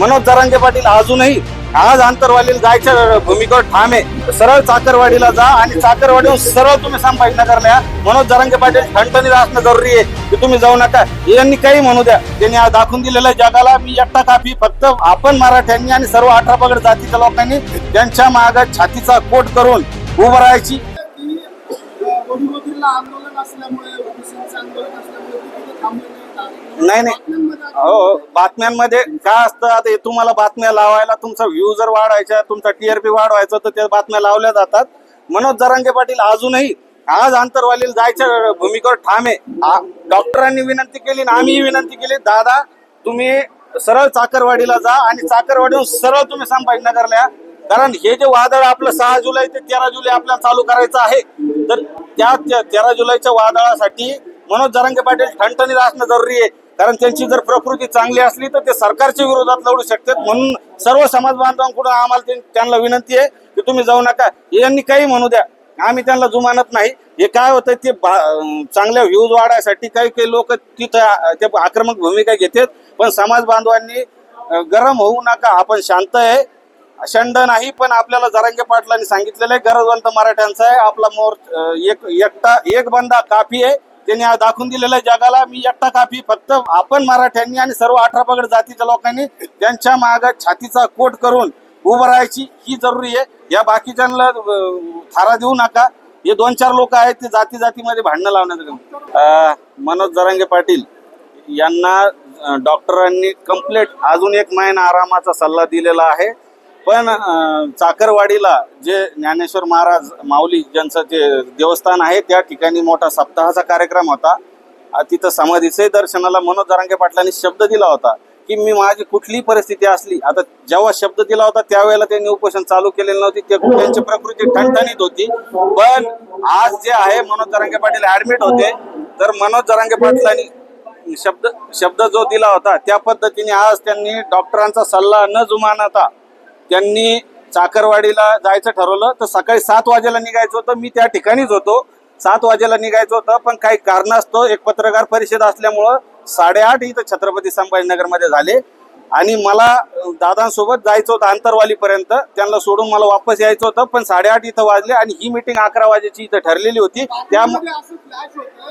मनोज जरांगे पाटील अजूनही आज आंतरवालीला जायच्या भूमिकेवर ठाम आहे. सरळ चाकरवाडीला जा आणि चाकरवाडीहून सरळ तुम्ही संभाजीनगरला या. मनोज जरांगे पाटील ठणठणीत असणं जरुरी आहे की तुम्ही जाऊ नका. यांनी काही म्हणू द्या. त्यांनी आज दाखवून दिलेलं जगाला मी एकटा काफी फक्त आपण मराठ्यांनी आणि सर्व अठरा पगड जातीच्या लोकांनी त्यांच्या माग छातीचा कोट करून उभं राहायची. आंदोलन असल्यामुळे. नाही नाही. हो बातम्यांमध्ये काय असतं आता तुम्हाला बातम्या लावायला तुमचा व्ह्यू जर वाढवायचा तुमचा टीआरपी वाढवायचा तर त्या बातम्या लावल्या जातात. मनोज जरांगे पाटील अजूनही आज आंतरवालीला जायच्या भूमिकेवर ठाम आहे. डॉक्टरांनी विनंती केली आणि आम्हीही विनंती केली दादा तुम्ही सरळ चाकरवाडीला जा आणि चाकरवाडीहून सरळ तुम्ही संभाजीनगरला या. कारण हे जे वादळ आपलं सहा जुलै ते तेरा जुलै आपल्याला चालू करायचं आहे. तर त्या त्या तेरा जुलैच्या वादळासाठी मनोज जरांगे पाटील ठणठणीत असणं जरुरी आहे. कारण त्यांची जर प्रकृती चांगली असली तर ते सरकारच्या विरोधात लढू शकतात म्हणून सर्व समाज बांधवांकडून आम्हाला ते- त्यांना विनंती आहे की तुम्ही जाऊ नका. यांनी काही म्हणू द्या. आम्ही त्यांना जुमानत नाही. हे काय होतं ते बा- चांगल्या व्ह्यूज वाढायसाठी काही काही लोक तिथं ते आक्रमक भूमिका घेतात. पण समाज बांधवांनी गरम होऊ नका. आपण शांत आहे. शंड नाही पण आपल्याला जरांगे पाटलांनी सांगितलेलं आहे गरजवंत मराठ्यांचा आहे. आपला मोर एक एकटा एक बंदा काफी आहे. त्यांनी दाखवून दिलेलं आहे जगाला मी एकटा काफी फक्त आपण मराठ्यांनी आणि सर्व अठरा पगड जातीच्या लोकांनी त्यांच्या माग छातीचा कोट करून उभं राहायची ही जरुरी आहे. या बाकीच्यांना थारा देऊ नका. हे दोन चार लोक आहेत ते जाती जातीमध्ये भांडणं लावण्याचं मनोज जरांगे पाटील यांना डॉक्टरांनी कंप्लीट अजून एक महिना आरामाचा सल्ला दिलेला आहे. पण चाकरवाडीला जे ज्ञानेश्वर महाराज माऊली ज्यांचं ते देवस्थान आहे त्या ठिकाणी मोठा सप्ताहाचा कार्यक्रम होता. तिथं समाधीचे दर्शनाला मनोज जरांगे पाटलांनी शब्द दिला होता की मी माझी कुठलीही परिस्थिती असली आता जेव्हा शब्द दिला होता त्यावेळेला त्यांनी उपोषण चालू केलेलं नव्हती. ते त्यांची प्रकृती ठणठणीत होती. पण आज जे आहे मनोज जरांगे पाटील ऍडमिट होते. तर मनोज जरांगे पाटलांनी शब्द शब्द जो दिला होता त्या पद्धतीने आज त्यांनी डॉक्टरांचा सल्ला न जुमानता त्यांनी चाकरवाडीला जायचं ठरवलं तर सकाळी सात वाजेला निघायचं होतं. मी त्या ठिकाणीच होतो. सात वाजेला निघायचं होतं पण काही कारणास्तव एक पत्रकार परिषद असल्यामुळं साडेआठ इथं छत्रपती संभाजीनगरमध्ये झाले. आणि मला दादांसोबत जायचं होतं आंतरवालीपर्यंत. त्यांना सोडून मला वापस यायचं होतं पण साडेआठ इथं वाजले आणि ही मिटिंग अकरा वाजेची इथं ठरलेली होती. त्या